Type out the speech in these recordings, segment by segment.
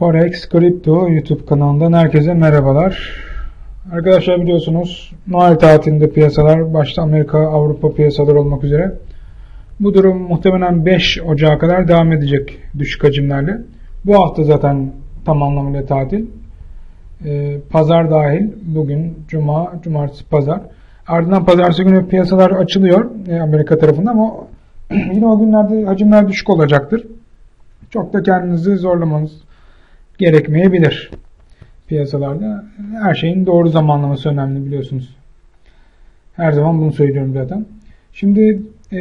Forex Crypto YouTube kanalından herkese merhabalar. Arkadaşlar biliyorsunuz Noel tatilinde piyasalar başta Amerika, Avrupa piyasaları olmak üzere. Bu durum muhtemelen 5 Ocağı kadar devam edecek düşük hacimlerle. Bu hafta zaten tam anlamıyla tatil. Ee, pazar dahil bugün Cuma, Cumartesi, Pazar. Ardından Pazartesi günü piyasalar açılıyor e, Amerika tarafında ama yine o günlerde hacimler düşük olacaktır. Çok da kendinizi zorlamanız gerekmeyebilir piyasalarda. Her şeyin doğru zamanlaması önemli biliyorsunuz. Her zaman bunu söylüyorum zaten. Şimdi e,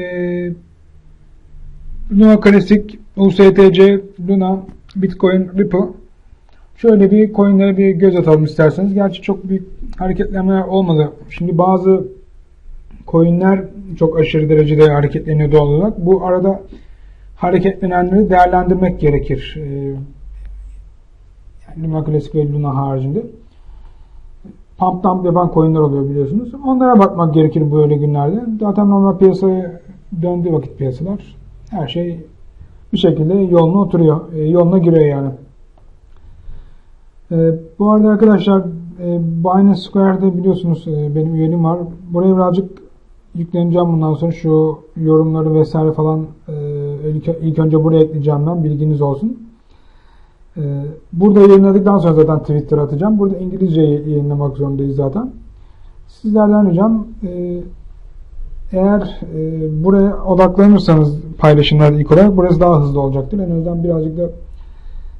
Luna Klasik, USTC, Luna, Bitcoin, Ripple Şöyle bir coinlere bir göz atalım isterseniz. Gerçi çok büyük hareketlenmeler olmadı. Şimdi bazı coinler çok aşırı derecede hareketleniyor doğal olarak. Bu arada hareketlenenleri değerlendirmek gerekir. Ee, Luna Classic ve Luna haricinde. Pump dump yapan coinler oluyor biliyorsunuz. Onlara bakmak gerekir böyle günlerde. Zaten normal piyasaya döndüğü vakit piyasalar her şey bir şekilde yoluna oturuyor. E, yoluna giriyor yani. E, bu arada arkadaşlar e, Binance Square'de biliyorsunuz e, benim üyeliğim var. Buraya birazcık yükleneceğim bundan sonra şu yorumları vesaire falan e, ilk, ilk önce buraya ekleyeceğim ben bilginiz olsun. E, burada yayınladıktan sonra zaten Twitter atacağım. Burada İngilizce yayınlamak zorundayız zaten. Sizlerden ricam e, eğer e, buraya odaklanırsanız paylaşımlarda ilk olarak burası daha hızlı olacaktır. En azından birazcık da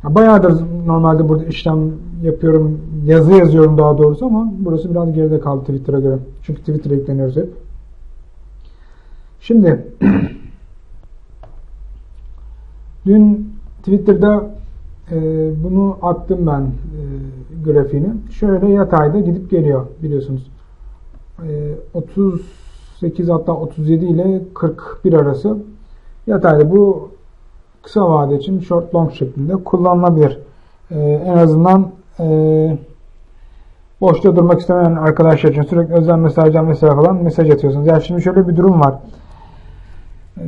ya bayağıdır normalde burada işlem yapıyorum, yazı yazıyorum daha doğrusu ama burası biraz geride kaldı Twitter'a göre. Çünkü Twitter'a yükleniyoruz hep. Şimdi dün Twitter'da e, bunu attım ben e, grafiğini. Şöyle yatayda gidip geliyor biliyorsunuz. E, 38 hatta 37 ile 41 arası yatayda bu kısa vade için short long şeklinde kullanılabilir. Ee, en azından e, boşta durmak istemeyen arkadaşlar için sürekli özel mesajdan mesela falan mesaj atıyorsunuz. Yani şimdi şöyle bir durum var.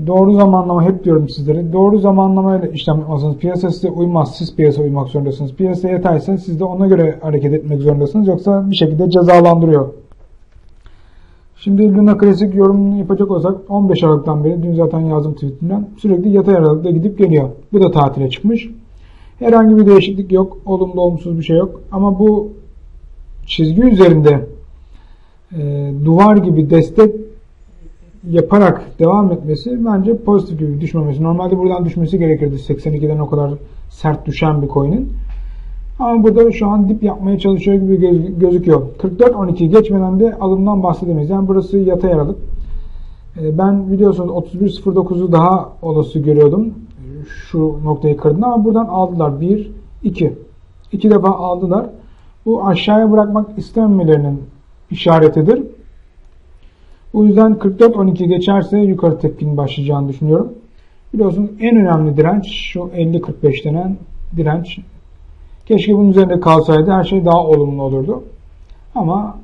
Doğru zamanlama hep diyorum sizlere. Doğru zamanlamayla işlem yapmasanız piyasa size uymaz. Siz piyasa uymak zorundasınız. Piyasa yataysa siz de ona göre hareket etmek zorundasınız. Yoksa bir şekilde cezalandırıyor. Şimdi Luna Klasik yorumunu yapacak olsak 15 Aralık'tan beri dün zaten yazdım tweetimden sürekli yatay aralıkta gidip geliyor. Bu da tatile çıkmış. Herhangi bir değişiklik yok. Olumlu olumsuz bir şey yok. Ama bu çizgi üzerinde e, duvar gibi destek yaparak devam etmesi bence pozitif gibi düşmemesi. Normalde buradan düşmesi gerekirdi. 82'den o kadar sert düşen bir coin'in. Ama burada şu an dip yapmaya çalışıyor gibi göz, gözüküyor. 44-12 geçmeden de alımdan bahsedemeyiz. Yani burası yatay aralık. Ee, ben biliyorsunuz 31.09'u daha olası görüyordum. Şu noktayı kırdığında ama buradan aldılar. 1, 2. 2 defa aldılar. Bu aşağıya bırakmak istememelerinin işaretidir. O yüzden 44-12 geçerse yukarı tepkinin başlayacağını düşünüyorum. Biliyorsunuz en önemli direnç şu 50-45 denen direnç Keşke bunun üzerinde kalsaydı her şey daha olumlu olurdu. Ama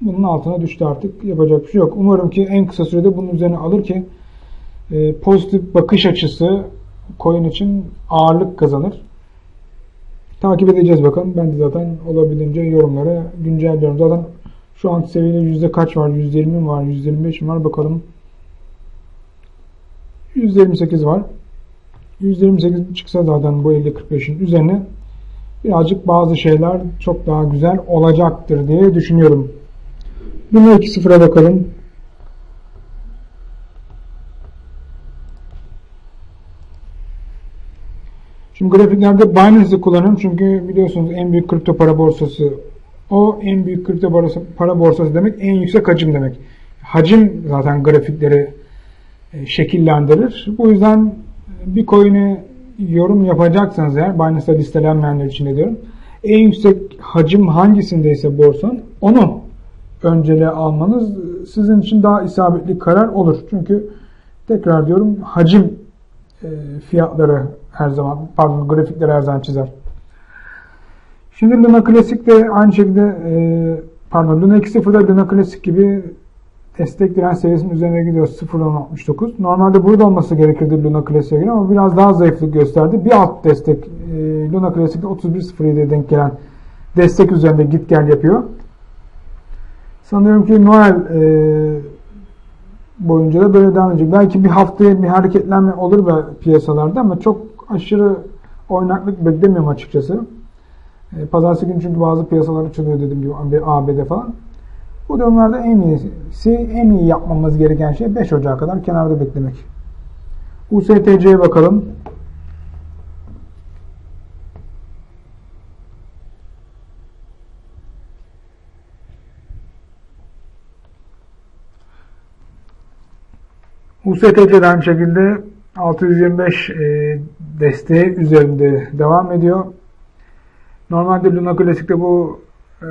bunun altına düştü artık. Yapacak bir şey yok. Umarım ki en kısa sürede bunun üzerine alır ki e, pozitif bakış açısı coin için ağırlık kazanır. Takip edeceğiz bakalım. Ben de zaten olabildiğince yorumları güncelliyorum. Zaten şu an seviyede yüzde kaç var? %20 mi var? %25 mi var? Bakalım. %28 var. %28 çıksa zaten bu 50-45'in üzerine birazcık bazı şeyler çok daha güzel olacaktır diye düşünüyorum. Bunu 2-0'a bakalım. Şimdi grafiklerde Binance'i kullanıyorum çünkü biliyorsunuz en büyük kripto para borsası o en büyük kripto para borsası demek en yüksek hacim demek. Hacim zaten grafikleri e, şekillendirir. Bu yüzden bir coin'i yorum yapacaksanız eğer Binance'da listelenmeyenler için de diyorum. En yüksek hacim hangisindeyse borsanın onu önceliğe almanız sizin için daha isabetli karar olur. Çünkü tekrar diyorum hacim e, fiyatları her zaman pardon grafikleri her zaman çizer. Şimdi Luna Classic de aynı şekilde e, pardon Luna 2.0'da Luna Classic gibi destek direnç seviyesinin üzerine gidiyor 0.69. Normalde burada olması gerekirdi Luna Classic'e göre ama biraz daha zayıflık gösterdi. Bir alt destek e, Luna Classic'te 31.07'ye denk gelen destek üzerinde git gel yapıyor. Sanıyorum ki Noel e, boyunca da böyle devam edecek. Belki bir haftaya bir hareketlenme olur be piyasalarda ama çok aşırı oynaklık beklemiyorum açıkçası. E, Pazartesi günü çünkü bazı piyasalar açılıyor dediğim gibi ABD falan. Bu durumlarda en iyisi, en iyi yapmamız gereken şey 5 Ocak'a kadar kenarda beklemek. USTC'ye bakalım. USTC'de aynı şekilde 625 e, desteği üzerinde devam ediyor. Normalde Luna Classic'te bu e,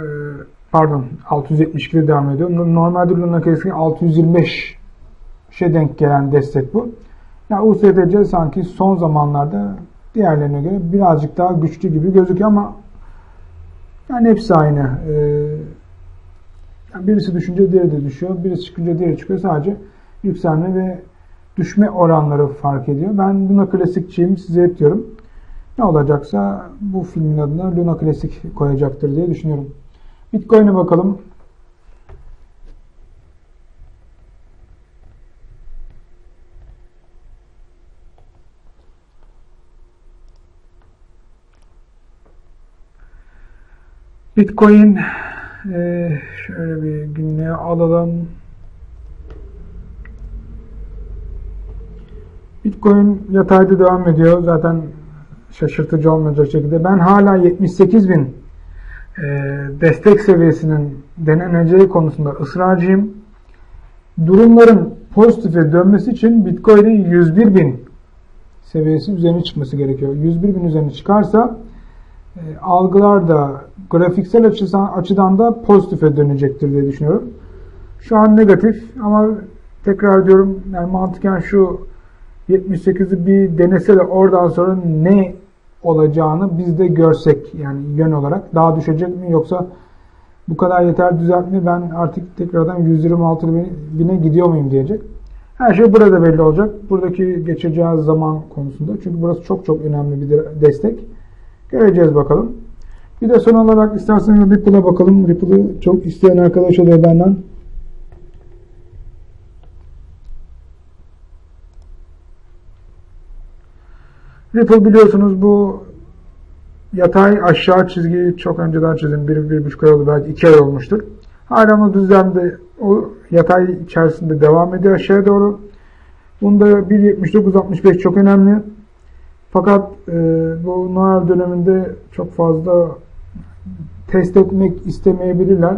pardon 672'de devam ediyor. Normalde Luna Classic'in 625'e denk gelen destek bu. Yani USTC sanki son zamanlarda diğerlerine göre birazcık daha güçlü gibi gözüküyor ama yani hepsi aynı. Ee, yani birisi düşünce diğeri de düşüyor. Birisi çıkınca diğeri çıkıyor. Sadece yükselme ve düşme oranları fark ediyor. Ben Luna Klasikçiyim size hep diyorum. Ne olacaksa bu filmin adına Luna Klasik koyacaktır diye düşünüyorum. Bitcoin'e bakalım. Bitcoin e, şöyle bir günlüğe alalım. Bitcoin yatayda devam ediyor. Zaten şaşırtıcı olmayacak şekilde. Ben hala 78 bin e, destek seviyesinin deneneceği konusunda ısrarcıyım. Durumların pozitife dönmesi için Bitcoin'in 101 bin seviyesi üzerine çıkması gerekiyor. 101 bin üzerine çıkarsa e, algılar da grafiksel açıdan, da pozitife dönecektir diye düşünüyorum. Şu an negatif ama tekrar diyorum yani mantıken şu 78'i bir denese de oradan sonra ne olacağını biz de görsek yani yön olarak daha düşecek mi yoksa bu kadar yeter düzelt mi ben artık tekrardan 126 bine gidiyor muyum diyecek. Her şey burada belli olacak. Buradaki geçeceği zaman konusunda. Çünkü burası çok çok önemli bir destek. Göreceğiz bakalım. Bir de son olarak isterseniz Ripple'a bakalım. Ripple'ı çok isteyen arkadaş oluyor benden. Ripple biliyorsunuz bu yatay aşağı çizgiyi çok önceden çizdim. Bir, bir buçuk ay oldu belki iki ay olmuştur. Hala o düzlemde o yatay içerisinde devam ediyor aşağıya doğru. Bunda 1.79.65 çok önemli. Fakat e, bu Noel döneminde çok fazla test etmek istemeyebilirler.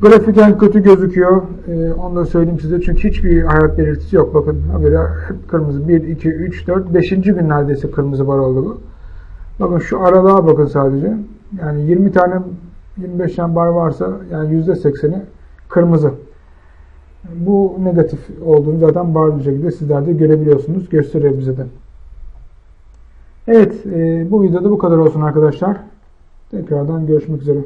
Grafiken kötü gözüküyor. Ee, onu da söyleyeyim size. Çünkü hiçbir hayat belirtisi yok. Bakın haberi hep kırmızı. 1, 2, 3, 4, 5. gün neredeyse kırmızı bar oldu bu. Bakın şu aralığa bakın sadece. Yani 20 tane 25 tane bar varsa yani %80'i kırmızı. Bu negatif olduğunu zaten bariz şekilde sizler de görebiliyorsunuz. Gösteriyor bize de. Evet, e, bu videoda bu kadar olsun arkadaşlar. Tekrardan görüşmek üzere.